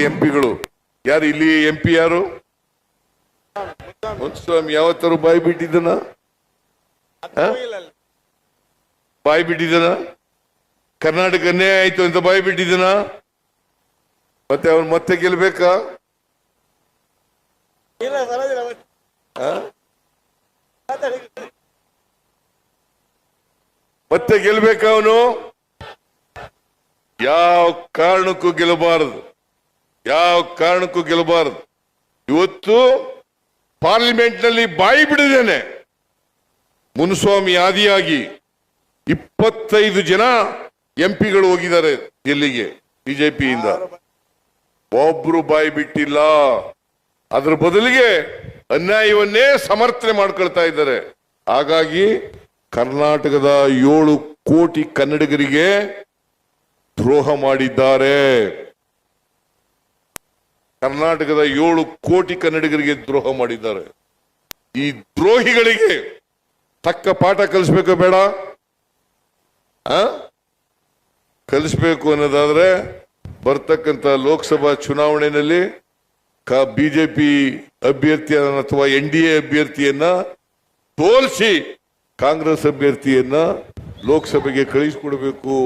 ಎಂಪಿಗಳು? ಯಾರು ಇಲ್ಲಿ M P ಯಾರು? ಮುನ್ಸ್ವಾಮಿ, ಯಾವತ್ತಾರು ಬಾಯಿ ಬಿಟ್ಟಿದ್ದನ? ಬಾಯಿ ಬಿಟ್ಟಿದ್ದನ? ಕರ್ನಾಟಕ ಅನ್ಯಾಯ ಆಯ್ತು ಅಂತ ಬಾಯಿ ಬಿಟ್ಟಿದ್ದನ? ಮತ್ತೆ ಅವನು ಮತ್ತೆ ಗೆಲ್ಬೇಕಾ? ಮತ್ತೆ ಗೆಲ್ಬೇಕಾ ಅವನು? ಯಾವ ಕಾರಣಕ್ಕೂ ಗೆಲ್ಲಬಾರದು. ಯಾವ ಕಾರಣಕ್ಕೂ ಗೆಲ್ಲಬಾರದು. ಇವತ್ತು ಪಾರ್ಲಿಮೆಂಟ್ನಲ್ಲಿ ಬಾಯಿ ಬಿಡಿದ್ದೇನೆ. ಮುನ್ಸ್ವಾಮಿ ಆದಿಯಾಗಿ ಇಪ್ಪತ್ತೈದು ಜನ ಎಂಪಿಗಳು ಹೋಗಿದ್ದಾರೆ ಎಲ್ಲಿಗೆ? ಬಿಜೆಪಿಯಿಂದ. ಒಬ್ರು ಬಾಯಿ ಬಿಟ್ಟಿಲ್ಲ. ಅದ್ರ ಬದಲಿಗೆ ಅನ್ಯಾಯವನ್ನೇ ಸಮರ್ಥನೆ ಮಾಡ್ಕೊಳ್ತಾ ಇದ್ದಾರೆ. ಹಾಗಾಗಿ ಕರ್ನಾಟಕದ ಏಳು ಕೋಟಿ ಕನ್ನಡಿಗರಿಗೆ ದ್ರೋಹ ಮಾಡಿದ್ದಾರೆ. ಕರ್ನಾಟಕದ ಏಳು ಕೋಟಿ ಕನ್ನಡಿಗರಿಗೆ ದ್ರೋಹ ಮಾಡಿದ್ದಾರೆ. ಈ ದ್ರೋಹಿಗಳಿಗೆ ತಕ್ಕ ಪಾಠ ಕಲಿಸ್ಬೇಕು ಬೇಡ. ಆ? ಕಲಿಸ್ಬೇಕು ಅನ್ನೋದಾದ್ರೆ ಬರ್ತಕ್ಕಂಥ ಲೋಕಸಭಾ ಚುನಾವಣೆಯಲ್ಲಿ ಕ ಬಿಜೆಪಿ ಅಭ್ಯರ್ಥಿಯ ಅಥವಾ ಎನ್ ಡಿ ಎ ಅಭ್ಯರ್ಥಿಯನ್ನ ಸೋಲಿಸಿ ಕಾಂಗ್ರೆಸ್ ಅಭ್ಯರ್ಥಿಯನ್ನ ಲೋಕಸಭೆಗೆ ಕಳಿಸಿಕೊಡ್ಬೇಕು.